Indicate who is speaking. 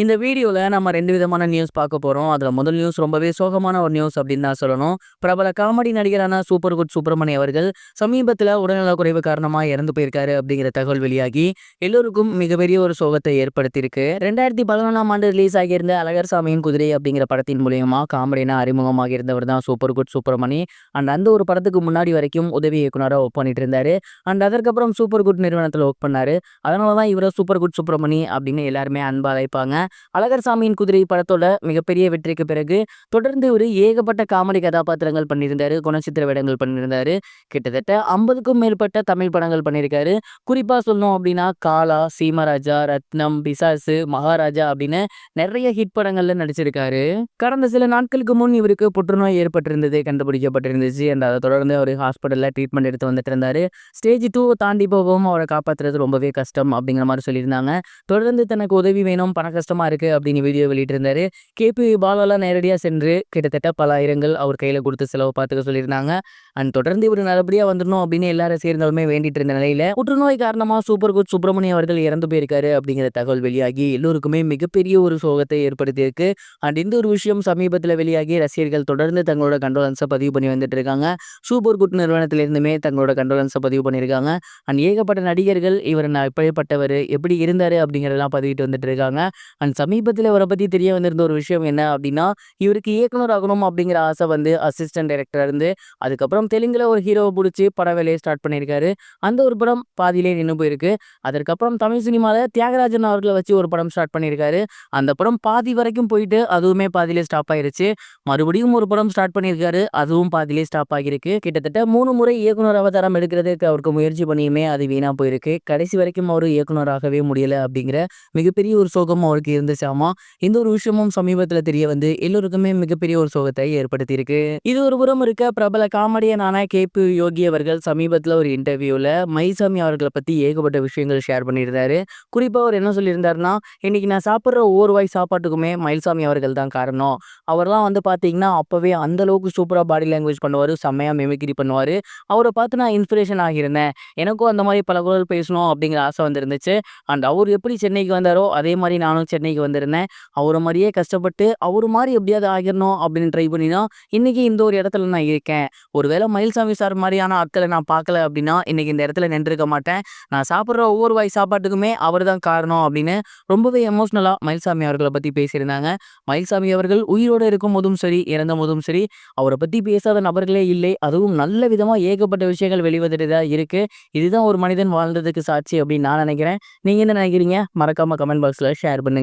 Speaker 1: இந்த வீடியோவில் நம்ம ரெண்டு விதமான நியூஸ் பார்க்க போகிறோம் அதில் முதல் நியூஸ் ரொம்பவே சோகமான ஒரு நியூஸ் அப்படின்னு தான் சொல்லணும். பிரபல காமெடி நடிகரான சூப்பர் குட் சுப்ரமணி அவர்கள் சமீபத்தில் உடல்நலக்குறைவு காரணமாக இறந்து போயிருக்காரு அப்படிங்கிற தகவல் வெளியாகி எல்லோருக்கும் மிகப்பெரிய ஒரு சோகத்தை ஏற்படுத்தியிருக்கு. 2011ஆம் ஆண்டு ரிலீஸ் ஆகியிருந்த அழகர் சாமியின் குதிரை அப்படிங்கிற படத்தின் மூலயமா காமெடினா அறிமுகமாக இருந்தவர் தான் சூப்பர் குட் சுப்பிரமணி அண்ட் அந்த ஒரு படத்துக்கு முன்னாடி வரைக்கும் உதவி இயக்குனராக ஒர்க் பண்ணிட்டு இருந்தாரு. அண்ட் அதற்கப்புறம் சூப்பர் குட் நிறுவனத்தில் ஒர்க் பண்ணார் அதனால தான் இவரை சூப்பர் குட் சுப்பிரமணி அப்படின்னு எல்லாருமே அன்பாக அழைப்பாங்க. அழகர் சாமியின் குதிரை படத்தோட மிகப்பெரிய வெற்றிக்கு பிறகு தொடர்ந்து ஒரு ஏகப்பட்ட காமெடி கதாபாத்திரங்கள் பண்ணியிருந்தாரு. குணச்சித்திர வேடங்கள் பண்ணியிருந்தாரு. கிட்டத்தட்ட 50க்கும் மேற்பட்ட தமிழ் படங்கள் பண்ணியிருக்காரு. குறிப்பா சொல்லணும் அப்படின்னா காலா, சீமராஜா, ரத்னம், பிசாசு, மகாராஜா அப்படின்னு நிறைய ஹிட் படங்கள்ல நடிச்சிருக்காரு. கடந்த சில நாட்களுக்கு முன் இவருக்கு புற்றுநோய் ஏற்பட்டிருந்தது கண்டுபிடிக்கப்பட்டிருந்துச்சு. அந்த அதை தொடர்ந்து அவர் ஹாஸ்பிட்டல்ல ட்ரீட்மெண்ட் எடுத்து வந்துட்டு இருந்தாரு. ஸ்டேஜ் டூ தாண்டி போகவும் அவரை காப்பாத்துறது ரொம்பவே கஷ்டம் அப்படிங்கிற மாதிரி சொல்லியிருந்தாங்க. தொடர்ந்து தனக்கு உதவி வேணும் பண கஷ்டம் இருக்கு அப்படின்னு வீடியோ வெளியிட்டிருந்தாரு. கேபி பாலாலாம் நேரடியாக சென்று கிட்டத்தட்ட பல ஆயிரங்கள் அவர் கையில் கொடுத்து செலவு பார்த்துக்க சொல்லியிருந்தாங்க. அண்ட் தொடர்ந்து இவர் நல்லபடியாக வந்துடணும் அப்படின்னு எல்லா ரசிகர்களுமே வேண்டிட்டு இருந்த நிலையில புற்றுநோய் காரணமாக சூப்பர் குட் சுப்பிரமணியம் அவர்கள் இறந்து போயிருக்காரு அப்படிங்கிற தகவல் வெளியாகி எல்லோருக்குமே மிகப்பெரிய ஒரு சோகத்தை ஏற்படுத்தியிருக்கு. அண்ட் இந்த ஒரு விஷயம் சமீபத்தில் வெளியாகி ரசிகர்கள் தொடர்ந்து தங்களோட கண்டோலன்ஸை பதிவு பண்ணி வந்துட்டு இருக்காங்க. சூப்பர் குட் நிறுவனத்திலிருந்துமே தங்களோட கண்டோலன்ஸை பதிவு பண்ணியிருக்காங்க. அண்ட் ஏகப்பட்ட நடிகர்கள் இவர் நான் இப்படிப்பட்டவர் எப்படி இருந்தாரு அப்படிங்கிறதெல்லாம் பதிவிட்டு வந்துட்டு இருக்காங்க. அண்ட் சமீபத்தில் இவரை பற்றி தெரிய வந்திருந்த ஒரு விஷயம் என்ன அப்படின்னா இவருக்கு இயக்குனர் ஆகணும் அப்படிங்கிற ஆசை வந்து அசிஸ்டன்ட் டைரக்டர் இருந்து அதுக்கப்புறம் தெலுங்கில் ஒரு ஹீரோவை பிடிச்சி பட வேலையை ஸ்டார்ட் பண்ணியிருக்காரு. அந்த ஒரு படம் பாதியிலே நின்று போயிருக்கு. அதற்கப்புறம் தமிழ் சினிமாவில் தியாகராஜன் அவர்களை வச்சு ஒரு படம் ஸ்டார்ட் பண்ணியிருக்காரு. அந்த படம் பாதி வரைக்கும் போயிட்டு அதுவுமே பாதியிலே ஸ்டாப் ஆயிருச்சு. மறுபடியும் ஒரு படம் ஸ்டார்ட் பண்ணியிருக்காரு. அதுவும் பாதியிலே ஸ்டாப் ஆகியிருக்கு. கிட்டத்தட்ட மூணு முறை இயக்குனர் அவதாரம் எடுக்கிறதுக்கு அவருக்கு முயற்சி பண்ணியுமே அது வீணாக போயிருக்கு. கடைசி வரைக்கும் அவர் இயக்குனராகவே முடியல அப்படிங்கிற மிகப்பெரிய ஒரு சோகம் அவருக்கு இருந்துச்சாமா. இந்த ஒரு விஷயமும் சமீபத்துல தெரிய வந்து எல்லோருக்குமே மிகப்பெரிய ஒரு சோகத்தை ஏற்படுத்தியிருக்கு. இது ஒரு புறம் இருக்க பிரபல காமெடியனான கே.பி. யோகி அவர்கள் சமீபத்துல ஒரு இன்டர்வியூல மயில்சாமி அவர்களை பத்தி ஏகப்பட்ட விஷயங்கள் ஷேர் பண்ணியிருந்தாரு. குறிப்பா அவர் என்ன சொல்லியிருந்தாருன்னா இன்னைக்கு நான் சாப்பிட்ற ஒவ்வொரு வாய் சாப்பாட்டுக்குமே மயில்சாமி அவர்கள் தான் காரணம். அவர்லாம் வந்து பார்த்தீங்கன்னா அப்பவே அந்த அளவுக்கு சூப்பரா பாடி லாங்குவேஜ் பண்ணுவாரு. செம்மையா மெமிக்ரி பண்ணுவாரு. அவரை பார்த்து நான் இன்ஸ்பிரேஷன் ஆகியிருந்தேன். எனக்கும் அந்த மாதிரி பல குரல் பேசணும் அப்படிங்கிற ஆசை வந்திருந்துச்சு. அண்ட் அவர் எப்படி சென்னைக்கு வந்தாரோ அதே மாதிரி நானும் சென்னை இன்னைக்கு வந்திருந்தேன். அவரை மாதிரியே கஷ்டப்பட்டு அவர் மாதிரி எப்படியாவது ஆகிடணும் அப்படின்னு ட்ரை பண்ணினா இன்னைக்கு இந்த ஒரு இடத்துல நான் இருக்கேன். ஒருவேளை மயில்சாமி சார் மாதிரியான ஆட்களை நான் பார்க்கல அப்படின்னா இன்னைக்கு இந்த இடத்துல நின்றுருக்க மாட்டேன். நான் சாப்பிட்ற ஒவ்வொரு வாய் சாப்பாட்டுக்குமே அவர் தான் காரணம் அப்படின்னு ரொம்பவே எமோஷ்னலாக மயில்சாமி அவர்களை பற்றி பேசியிருந்தாங்க. மயில்சாமி அவர்கள் உயிரோடு இருக்கும் போதும் சரி இறந்த போதும் சரி அவரை பற்றி பேசாத நபர்களே இல்லை. அதுவும் நல்ல விதமாக ஏகப்பட்ட விஷயங்கள் வெளிவந்துட்டு தான் இருக்கு. இதுதான் ஒரு மனிதன் வாழ்ந்ததுக்கு சாட்சி அப்படின்னு நான் நினைக்கிறேன். நீங்க என்ன நினைக்கிறீங்க? மறக்காம கமெண்ட் பாக்ஸ்ல ஷேர்